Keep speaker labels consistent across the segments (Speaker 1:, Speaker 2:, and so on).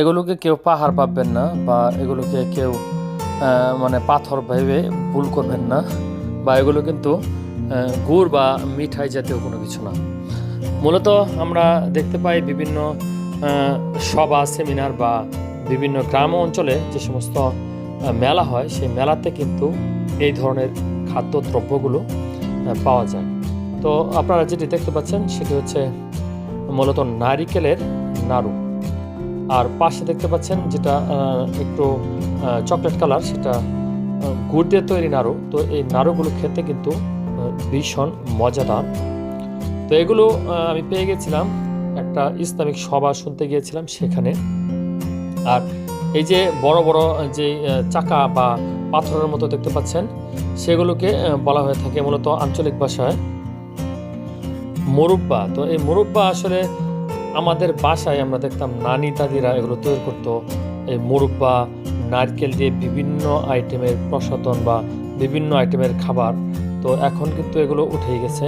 Speaker 1: এগুলোকে কেউ পাহাড় ভাববেন না বা এগুলোকে কেউ মানে পাথর ভেবে ভুল করবেন না বা এগুলো কিন্তু গুড় বা মিঠাই জাতীয় কোনো কিছু না। মূলত আমরা দেখতে পাই বিভিন্ন সভা, সেমিনার বা বিভিন্ন গ্রাম অঞ্চলে যে সমস্ত মেলা হয়, সেই মেলাতে কিন্তু এই ধরনের খাদ্যদ্রব্যগুলো পাওয়া যায়। তো আপনারা যেটি দেখতে পাচ্ছেন সেটি হচ্ছে মূলত নারিকেলের নাড়ু। আর পাশে দেখতে পাচ্ছেন যেটা একটু চকলেট কালার সেটা গুড় দিয়ে তৈরি নাড়ু। তো এই নাড়ুগুলো খেতে কিন্তু ভীষণ মজাদার। তো এগুলো আমি পেয়ে গেছিলাম একটা ইসলামিক সভা শুনতে গিয়েছিলাম সেখানে। আর এই যে বড় বড় যে চাকা বা পাথরের মতো দেখতে পাচ্ছেন, সেগুলোকে বলা হয়ে থাকে মূলত আঞ্চলিক ভাষায় মুরব্বা। তো এই মুরব্বা আসলে আমাদের বাসায় আমরা দেখতাম নানি দাদিরা এগুলো তৈরি করতো। এই মুরব্বা নারকেল দিয়ে বিভিন্ন আইটেমের প্রসাধন বা বিভিন্ন আইটেমের খাবার। তো এখন কিন্তু এগুলো উঠেই গেছে।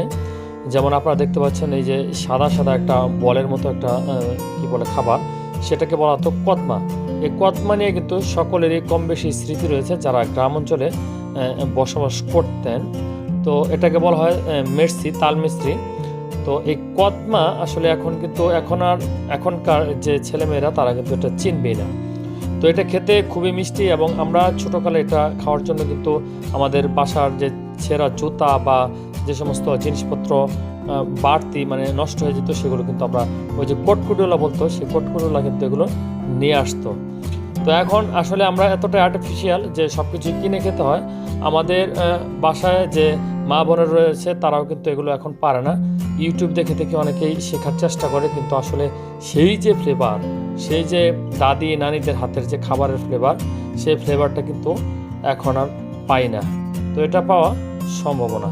Speaker 1: যেমন আপনারা দেখতে পাচ্ছেন এই যে সাদা সাদা একটা বলের মতো একটা কি বলে খাবার, সেটাকে বলা হতো কদমা। এই কদমা নিয়ে কিন্তু সকলেরই কম বেশি স্মৃতি রয়েছে যারা গ্রাম অঞ্চলে বসবাস করতেন। তো এটাকে বলা হয় মের্সি তাল মিস্ত্রি তো এই কদমা আসলে এখন কিন্তু এখন আর এখনকার যে ছেলেমেয়েরা, তারা কিন্তু এটা চিনবেই না। তো এটা খেতে খুবই মিষ্টি এবং আমরা ছোটোকালে এটা খাওয়ার জন্য কিন্তু আমাদের বাসার যে ছেঁড়া জুতা বা যে সমস্ত জিনিসপত্র বাড়তি মানে নষ্ট হয়ে যেত, সেগুলো কিন্তু আমরা ওই যে কটকুটোলা বলতো, সেই কটকুটোলা কিন্তু এগুলো নিয়ে আসতো। তো এখন আসলে আমরা এতটা আর্টিফিশিয়াল যে সব কিছু কিনে খেতে হয়। আমাদের বাসায় যে মা বোনের রয়েছে, তারাও কিন্তু এগুলো এখন পারে না। ইউটিউব দেখে দেখে অনেকেই শেখার চেষ্টা করে, কিন্তু আসলে সেই যে ফ্লেভার সেই যে দাদি, নানিদের হাতের যে খাবারের ফ্লেভার সেই ফ্লেভারটা কিন্তু এখন আর পাই না। তো এটা পাওয়া সম্ভাবনা